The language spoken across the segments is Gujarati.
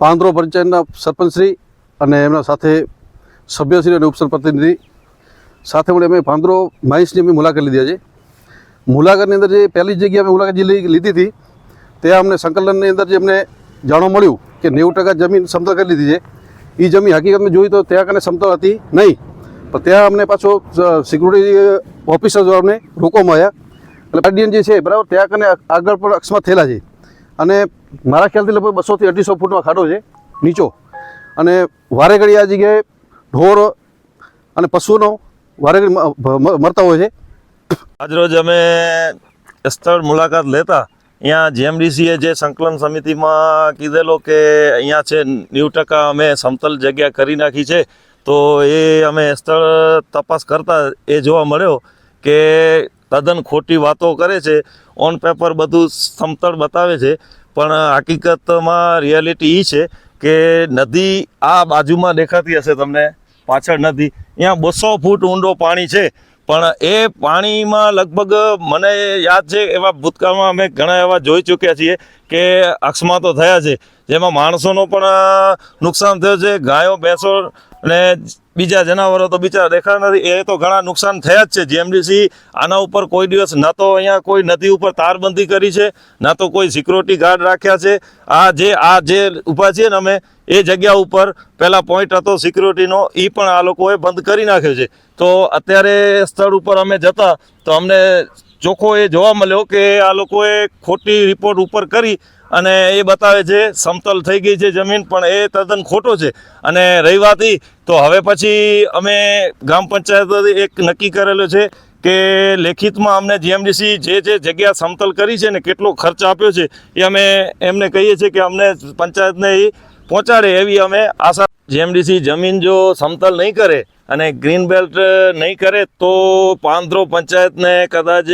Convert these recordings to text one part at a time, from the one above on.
પાંદરો પંચાયતના સરપંચશ્રી અને એમના સાથે સભ્યશ્રી અને ઉપસરપ્રતિનિધિ. સાથે મળે અમે પાંદરો માઇન્સની અમે મુલાકાત લીધી છે મુલાકાતની અંદર જે પહેલી જગ્યાએ અમે મુલાકાત લીધી હતી, ત્યાં અમને સંકલનની અંદર જે અમને જાણવા મળ્યું કે નેવું ટકા જમીન સમતલ કરી લીધી છે. એ જમીન હકીકતમાં જોઈ તો ત્યાં કને સમતલ હતી નહીં. પણ ત્યાં અમને પાછો સિક્યુરિટી ઓફિસર દ્વારા અમને રોકવામાં આવ્યા. એટલે ગાર્ડિયન જે છે, બરાબર, ત્યાં કને આગળ પણ અકસ્માત થયેલા છે. અને મારા ખ્યાલથી લગભગ બસોથી અઢીસો ફૂટનો ખાડો છે, નીચો. અને વારે ઘડી આ જગ્યાએ ઢોર અને પશુનો વારે ઘડી મરતા હોય છે. આજરોજ અમે સ્થળ મુલાકાત લેતા અહીંયા જીએમડીસીએ જે સંકલન સમિતિમાં કીધેલો કે અહીંયા છે નેવું ટકા અમે સમતલ જગ્યા કરી નાખી છે, તો એ અમે સ્થળ તપાસ કરતા એ જોવા મળ્યો કે તદ્દન ખોટી વાતો કરે છે, ઓન પેપર બધું સમતળ બતાવે છે. પણ હકીકતમાં રિયાલિટી એ છે કે નદી આ બાજુમાં દેખાતી હશે તમને, પાછળ નદી. અહીંયા બસો ફૂટ ઊંડો પાણી છે, પણ એ પાણીમાં લગભગ મને યાદ છે એવા ભૂતકાળમાં અમે ઘણા એવા જોઈ ચૂક્યા છીએ કે અકસ્માતો થયા છે, જેમાં માણસોનો પણ નુકસાન થયું છે, ગાયો, ભેંસો અને બીજા જનાવરો તો બિચારા દેખાતા નથી. એ તો ઘણા નુકસાન થયા જ છે. જીએમડીસી આના ઉપર કોઈ દિવસ ન તો અહીંયા કોઈ નદી ઉપર તારબંધી કરી છે, ન તો કોઈ સિક્યોરિટી ગાર્ડ રાખ્યા છે. આ જે આ જે ઊભા છીએ ને અમે, એ જગ્યા ઉપર પહેલાં પોઈન્ટ હતો સિક્યુરિટીનો એ પણ આ લોકોએ બંધ કરી નાખ્યો છે. તો અત્યારે સ્થળ ઉપર અમે જતા તો અમને ચોખ્ખો એ જોવા મળ્યો કે આ લોકોએ ખોટી રિપોર્ટ ઉપર કરી અને એ બતાવે છે, સમતલ થઈ ગઈ છે જમીન, પણ એ તદ્દન ખોટો છે. અને રહી વાત તો હવે પછી અમે ગ્રામ પંચાયત એક નક્કી કરેલો છે કે લેખિતમાં અમને જીએમડીસી જે જે જગ્યા સમતલ કરી છે ને કેટલો ખર્ચ આપ્યો છે એ અમે એમને કહીએ છીએ કે અમને પંચાયતને એ પહોંચાડે એવી અમે આશા જીએમડીસી જમીન જો સમતલ નહીં કરે અને ગ્રીન બેલ્ટ નહીં કરે તો પાંદરો પંચાયતને કદાચ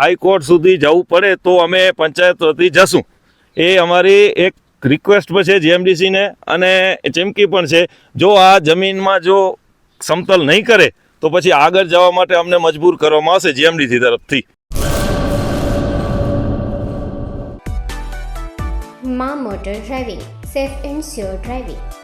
હાઈકોર્ટ સુધી જવું પડે તો અમે પંચાયત વતી જશું. એ અમારી એક રિક્વેસ્ટ પણ છે જીએમડીસીને અને ચીમકી પણ છે. જો આ જમીનમાં જો સમતલ નહીં કરે તો પછી આગળ જવા માટે અમને મજબૂર કરવામાં આવશે જીએમડીસી તરફથી. મા motor driving, safe and sure driving.